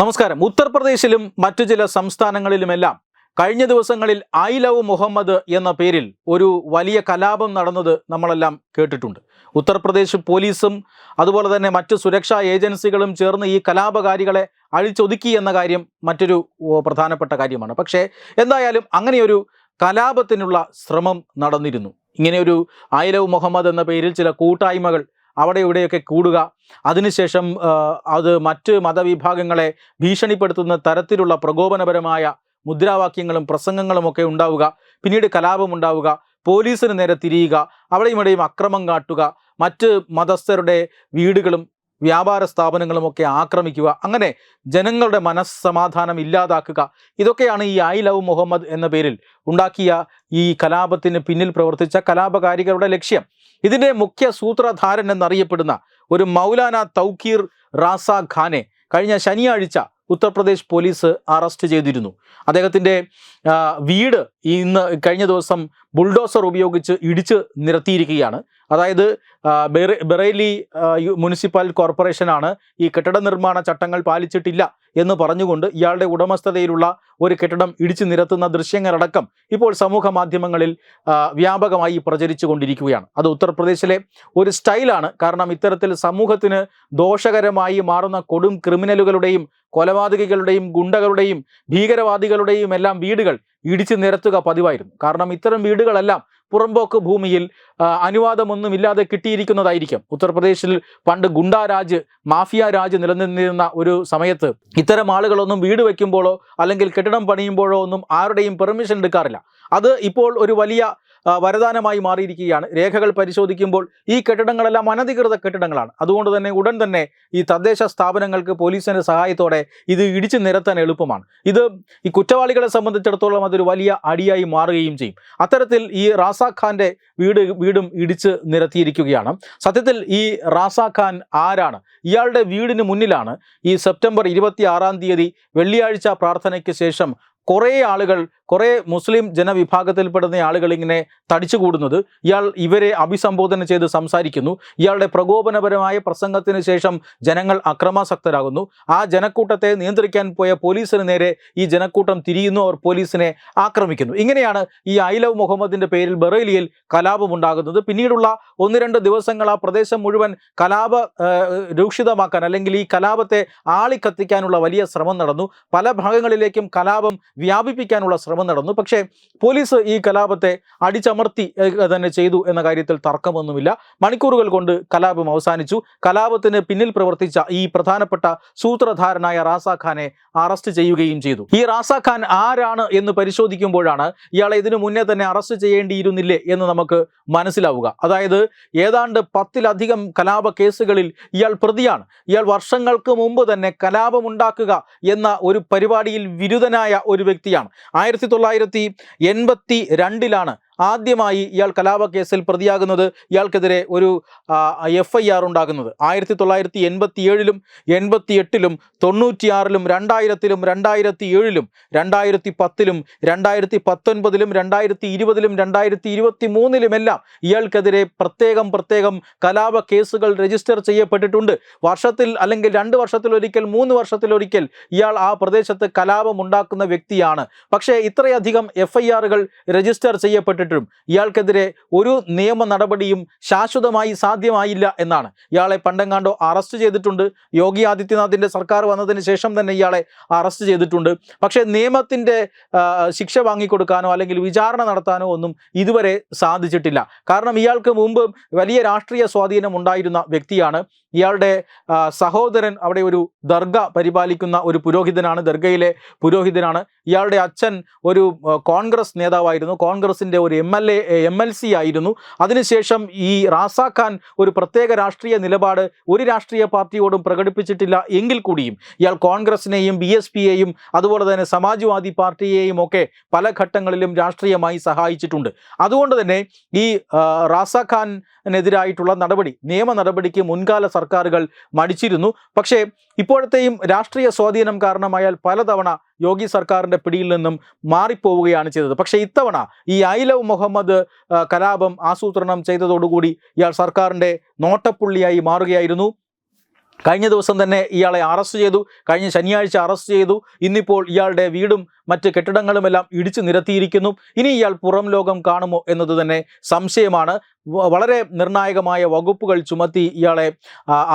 നമസ്കാരം. ഉത്തർപ്രദേശിലും മറ്റു ചില സംസ്ഥാനങ്ങളിലുമെല്ലാം കഴിഞ്ഞ ദിവസങ്ങളിൽ ഐ ലവ് മുഹമ്മദ് എന്ന പേരിൽ ഒരു വലിയ കലാപം നടന്നത് നമ്മളെല്ലാം കേട്ടിട്ടുണ്ട്. ഉത്തർപ്രദേശ് പോലീസും അതുപോലെ തന്നെ മറ്റ് സുരക്ഷാ ഏജൻസികളും ചേർന്ന് ഈ കലാപകാരികളെ അഴിച്ചൊതുക്കി എന്ന കാര്യം മറ്റൊരു പ്രധാനപ്പെട്ട കാര്യമാണ്. പക്ഷേ എന്തായാലും അങ്ങനെയൊരു കലാപത്തിനുള്ള ശ്രമം നടന്നിരുന്നു. ഇങ്ങനെയൊരു ഐ ലവ് മുഹമ്മദ് എന്ന പേരിൽ ചില കൂട്ടായ്മകൾ അവിടെ ഇവിടെയൊക്കെ കൂടുക. അതിനുശേഷം അത് മറ്റ് മതവിഭാഗങ്ങളെ ഭീഷണിപ്പെടുത്തുന്ന തരത്തിലുള്ള പ്രകോപനപരമായ മുദ്രാവാക്യങ്ങളും പ്രസംഗങ്ങളും ഒക്കെ ഉണ്ടാവുക. പിന്നീട് കലാപം ഉണ്ടാവുക. പോലീസിന് നേരെ തിരിയുക. അവിടെയും ഇവിടെയും അക്രമം കാട്ടുക. മറ്റ് മതസ്ഥരുടെ വീടുകളും വ്യാപാര സ്ഥാപനങ്ങളും ഒക്കെ ആക്രമിക്കുക. അങ്ങനെ ജനങ്ങളുടെ മനസ്സമാധാനം ഇല്ലാതാക്കുക. ഇതൊക്കെയാണ് ഈ ഐ ലവ് മുഹമ്മദ് എന്ന പേരിൽ ഉണ്ടാക്കിയ ഈ കലാപത്തിന് പിന്നിൽ പ്രവർത്തിച്ച കലാപകാരികളുടെ ലക്ഷ്യം. ഇതിന്റെ മുഖ്യ സൂത്രധാരൻ എന്നറിയപ്പെടുന്ന ഒരു മൗലാന തൗക്കീർ റാസ ഖാനെ കഴിഞ്ഞ ശനിയാഴ്ച ഉത്തർപ്രദേശ് പോലീസ് അറസ്റ്റ് ചെയ്തിരുന്നു. അദ്ദേഹത്തിന്റെ വീട് ഇന്ന് കഴിഞ്ഞ ദിവസം ബുൾഡോസർ ഉപയോഗിച്ച് ഇടിച്ച് നിരത്തിയിരിക്കുകയാണ്. അതായത് ബറേലി മുനിസിപ്പൽ കോർപ്പറേഷനാണ് ഈ കെട്ടിട നിർമ്മാണ ചട്ടങ്ങൾ പാലിച്ചിട്ടില്ല എന്ന് പറഞ്ഞുകൊണ്ട് ഇയാളുടെ ഉടമസ്ഥതയിലുള്ള ഒരു കെട്ടിടം ഇടിച്ചു നിരത്തുന്ന ദൃശ്യങ്ങളടക്കം ഇപ്പോൾ സമൂഹ മാധ്യമങ്ങളിൽ വ്യാപകമായി പ്രചരിച്ചു കൊണ്ടിരിക്കുകയാണ് അത് ഉത്തർപ്രദേശിലെ ഒരു സ്റ്റൈലാണ്. കാരണം ഇത്തരത്തിൽ സമൂഹത്തിന് ദോഷകരമായി മാറുന്ന കൊടും ക്രിമിനലുകളുടെയും കൊലപാതകികളുടെയും ഗുണ്ടകളുടെയും ഭീകരവാദികളുടെയും എല്ലാം വീടുകൾ ഇടിച്ചു നിരത്തുക പതിവായിരുന്നു. കാരണം ഇത്തരം വീടുകളെല്ലാം പുറമ്പോക്ക് ഭൂമിയിൽ അനുവാദമൊന്നുമില്ലാതെ കിട്ടിയിരിക്കുന്നതായിരിക്കും. ഉത്തർപ്രദേശിൽ പണ്ട് ഗുണ്ടാരാജ് മാഫിയ രാജ് നിലനിന്നിരുന്ന ഒരു സമയത്ത് ഇത്തരം ആളുകളൊന്നും വീട് വയ്ക്കുമ്പോഴോ അല്ലെങ്കിൽ കെട്ടിടം പണിയുമ്പോഴോ ഒന്നും ആരുടെയും പെർമിഷൻ എടുക്കാറില്ല. അത് ഇപ്പോൾ ഒരു വലിയ വരദാനമായി മാറിയിരിക്കുകയാണ്. രേഖകൾ പരിശോധിക്കുമ്പോൾ ഈ കെട്ടിടങ്ങളെല്ലാം അനധികൃത കെട്ടിടങ്ങളാണ്. അതുകൊണ്ട് തന്നെ ഉടൻ തന്നെ ഈ തദ്ദേശ സ്ഥാപനങ്ങൾക്ക് പോലീസിന്റെ സഹായത്തോടെ ഇത് ഇടിച്ചു നിരത്താൻ എളുപ്പമാണ്. ഇത് ഈ കുറ്റവാളികളെ സംബന്ധിച്ചിടത്തോളം അതൊരു വലിയ അടിയായി മാറുകയും ചെയ്യും. അത്തരത്തിൽ ഈ റാസാ ഖാന്റെ വീട് വീടും ഇടിച്ച് നിരത്തിയിരിക്കുകയാണ്. സത്യത്തിൽ ഈ റാസാഖാൻ ആരാണ്? ഇയാളുടെ വീടിന് മുന്നിലാണ് ഈ സെപ്റ്റംബർ ഇരുപത്തി ആറാം തീയതി വെള്ളിയാഴ്ച പ്രാർത്ഥനയ്ക്ക് ശേഷം കുറേ ആളുകൾ കുറേ മുസ്ലിം ജനവിഭാഗത്തിൽപ്പെടുന്ന ആളുകൾ ഇങ്ങനെ തടിച്ചുകൂടുന്നത്. ഇയാൾ ഇവരെ അഭിസംബോധന ചെയ്ത് സംസാരിക്കുന്നു. ഇയാളുടെ പ്രകോപനപരമായ പ്രസംഗത്തിന് ശേഷം ജനങ്ങൾ അക്രമാസക്തരാകുന്നു. ആ ജനക്കൂട്ടത്തെ നിയന്ത്രിക്കാൻ പോയ പോലീസിന് നേരെ ഈ ജനക്കൂട്ടം തിരിയുന്നു. അവർ പോലീസിനെ ആക്രമിക്കുന്നു. ഇങ്ങനെയാണ് ഈ ഐലവ് ലവ് മുഹമ്മദിന്റെ പേരിൽ ബറേലിയിൽ കലാപമുണ്ടാകുന്നത്. പിന്നീടുള്ള ഒന്ന് രണ്ട് ദിവസങ്ങൾ ആ പ്രദേശം മുഴുവൻ കലാപ രൂക്ഷിതമാക്കാൻ അല്ലെങ്കിൽ ഈ കലാപത്തെ ആളിക്കത്തിക്കാനുള്ള വലിയ ശ്രമം നടന്നു. പല ഭാഗങ്ങളിലേക്കും കലാപം വ്യാപിപ്പിക്കാനുള്ള ശ്രമം നടന്നു. പക്ഷേ പോലീസ് ഈ കലാപത്തെ അടിച്ചമർത്തി തന്നെ ചെയ്തു എന്ന കാര്യത്തിൽ തർക്കമൊന്നുമില്ല. മണിക്കൂറുകൾ കൊണ്ട് കലാപം അവസാനിച്ചു. കലാപത്തിന് പിന്നിൽ പ്രവർത്തിച്ച ഈ പ്രധാനപ്പെട്ട സൂത്രധാരനായ റാസാഖാനെ അറസ്റ്റ് ചെയ്യുകയും ചെയ്തു. ഈ റാസാഖാൻ ആരാണ് എന്ന് പരിശോധിക്കുമ്പോഴാണ് ഇയാളെ ഇതിനു മുന്നേ തന്നെ അറസ്റ്റ് ചെയ്യേണ്ടിയിരുന്നില്ലേ എന്ന് നമുക്ക് മനസ്സിലാവുക. അതായത് ഏതാണ്ട് പത്തിലധികം കലാപ കേസുകളിൽ ഇയാൾ പ്രതിയാണ്. ഇയാൾ വർഷങ്ങൾക്ക് മുമ്പ് തന്നെ കലാപമുണ്ടാക്കുക എന്ന ഒരു പരിപാടിയിൽ വിരുദ്ധനായ ഒരു വ്യക്തിയാണ്. ആയിരത്തി തൊള്ളായിരത്തി എൺപത്തി രണ്ടിലാണ് ആദ്യമായി ഇയാൾ കലാപ കേസിൽ പ്രതിയാകുന്നത് ഇയാൾക്കെതിരെ ഒരു എഫ് ഐ ആർ ഉണ്ടാകുന്നത്. ആയിരത്തി തൊള്ളായിരത്തി എൺപത്തി ഏഴിലും എൺപത്തി എട്ടിലും തൊണ്ണൂറ്റിയാറിലും രണ്ടായിരത്തിലും രണ്ടായിരത്തി ഏഴിലും രണ്ടായിരത്തി പത്തിലും രണ്ടായിരത്തി പത്തൊൻപതിലും രണ്ടായിരത്തി ഇരുപതിലും രണ്ടായിരത്തി ഇരുപത്തി മൂന്നിലുമെല്ലാം ഇയാൾക്കെതിരെ പ്രത്യേകം പ്രത്യേകം കലാപ കേസുകൾ രജിസ്റ്റർ ചെയ്യപ്പെട്ടിട്ടുണ്ട്. വർഷത്തിൽ അല്ലെങ്കിൽ രണ്ട് വർഷത്തിലൊരിക്കൽ മൂന്ന് വർഷത്തിലൊരിക്കൽ ഇയാൾ ആ പ്രദേശത്ത് കലാപം ഉണ്ടാക്കുന്ന വ്യക്തിയാണ്. പക്ഷേ ഇത്രയധികം എഫ് ഐ ആറുകൾ രജിസ്റ്റർ ചെയ്യപ്പെട്ടിട്ടും ഇയാൾക്കെതിരെ ഒരു നിയമ നടപടിയും ശാശ്വതമായി സാധ്യമായില്ല എന്നാണ്. ഇയാളെ പണ്ടെങ്ങാണ്ടോ അറസ്റ്റ് ചെയ്തിട്ടുണ്ട്. യോഗി ആദിത്യനാഥിന്റെ സർക്കാർ വന്നതിന് ശേഷം തന്നെ ഇയാളെ അറസ്റ്റ് ചെയ്തിട്ടുണ്ട്. പക്ഷേ നിയമത്തിന്റെ ആ, ശിക്ഷ വാങ്ങിക്കൊടുക്കാനോ അല്ലെങ്കിൽ വിചാരണ നടത്താനോ ഒന്നും ഇതുവരെ സാധിച്ചിട്ടില്ല. കാരണം ഇയാൾക്ക് മുമ്പ് വലിയ രാഷ്ട്രീയ സ്വാധീനം ഉണ്ടായിരുന്ന വ്യക്തിയാണ്. ഇയാളുടെ സഹോദരൻ അവിടെ ഒരു ദർഗ പരിപാലിക്കുന്ന ഒരു പുരോഹിതനാണ് ദർഗയിലെ പുരോഹിതനാണ്. ഇയാളുടെ അച്ഛൻ ഒരു കോൺഗ്രസ് നേതാവായിരുന്നു. കോൺഗ്രസിന്റെ ഒരു M L A M L C ആയിരുന്നു. അതിനുശേഷം ഈ റാസാഖാൻ ഒരു പ്രത്യേക രാഷ്ട്രീയ നിലപാട് ഒരു രാഷ്ട്രീയ പാർട്ടിയോടും പ്രകടിപ്പിച്ചിട്ടില്ല എങ്കിൽ കൂടിയും ഇയാൾ കോൺഗ്രസിനെയും ബി എസ് പിയെയും അതുപോലെ തന്നെ സമാജ്വാദി പാർട്ടിയെയും ഒക്കെ പല ഘട്ടങ്ങളിലും രാഷ്ട്രീയമായി സഹായിച്ചിട്ടുണ്ട്. അതുകൊണ്ട് തന്നെ ഈ റാസാഖാനെതിരായിട്ടുള്ള റാസ ഖാനെതിരായിട്ടുള്ള നടപടി നിയമ നടപടിക്ക് മുൻകാല സർക്കാരുകൾ മടിച്ചിരുന്നു. പക്ഷേ ഇപ്പോഴത്തെയും രാഷ്ട്രീയ സ്വാധീനം കാരണമായാൽ പലതവണ യോഗി സർക്കാരിന്റെ പിടിയിൽ നിന്നും മാറിപ്പോവുകയാണ് ചെയ്തത്. പക്ഷേ ഇത്തവണ ഈ ഐ ലവ് മുഹമ്മദ് കലാപം ആസൂത്രണം ചെയ്തതോടുകൂടി ഇയാൾ സർക്കാരിന്റെ നോട്ടപ്പുള്ളിയായി മാറുകയായിരുന്നു. കഴിഞ്ഞ ദിവസം തന്നെ ഇയാളെ അറസ്റ്റ് ചെയ്തു. കഴിഞ്ഞ ശനിയാഴ്ച അറസ്റ്റ് ചെയ്തു. ഇന്നിപ്പോൾ ഇയാളുടെ വീടും മറ്റ് കെട്ടിടങ്ങളുമെല്ലാം ഇടിച്ചു നിരത്തിയിരിക്കുന്നു. ഇനി ഇയാൾ പുറം ലോകം കാണുമോ എന്നത് തന്നെ സംശയമാണ്. വളരെ നിർണായകമായ വകുപ്പുകൾ ചുമത്തി ഇയാളെ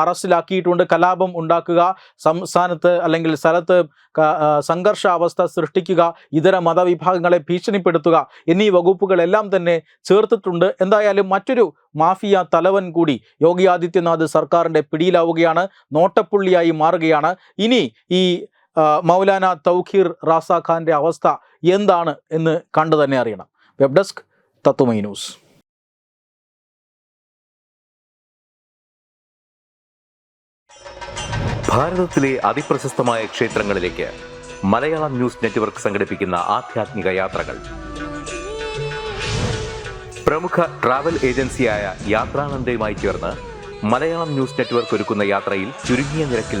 അറസ്റ്റിലാക്കിയിട്ടുണ്ട്. കലാപം ഉണ്ടാക്കുക സംസ്ഥാനത്ത് അല്ലെങ്കിൽ സ്ഥലത്ത് സംഘർഷാവസ്ഥ സൃഷ്ടിക്കുക ഇതര മതവിഭാഗങ്ങളെ ഭീഷണിപ്പെടുത്തുക എന്നീ വകുപ്പുകളെല്ലാം തന്നെ ചേർത്തിട്ടുണ്ട്. എന്തായാലും മറ്റൊരു മാഫിയ തലവൻ കൂടി യോഗി ആദിത്യനാഥ് സർക്കാരിന്റെ പിടിയിലാവുകയാണ്. നോട്ടപ്പുള്ളിയായി മാറുകയാണ്. ഇനി ഈ മൗലാന തൗഖീർ റാസ ഖാന്റെ അവസ്ഥ എന്താണ് എന്ന് കണ്ടു തന്നെ അറിയണം. വെബ് ഡെസ്ക് തത്വമൈ ന്യൂസ് ഭാരതത്തിലെ അതിപ്രശസ്തമായ ക്ഷേത്രങ്ങളിലേക്ക് മലയാളം ന്യൂസ് നെറ്റ്വർക്ക് സംഘടിപ്പിക്കുന്ന യാത്രകൾ. പ്രമുഖ ട്രാവൽ ഏജൻസിയായ ചേർന്ന് മലയാളം ന്യൂസ് നെറ്റ്വർക്ക് ഒരുക്കുന്ന യാത്രയിൽ ചുരുങ്ങിയ നിരക്കിൽ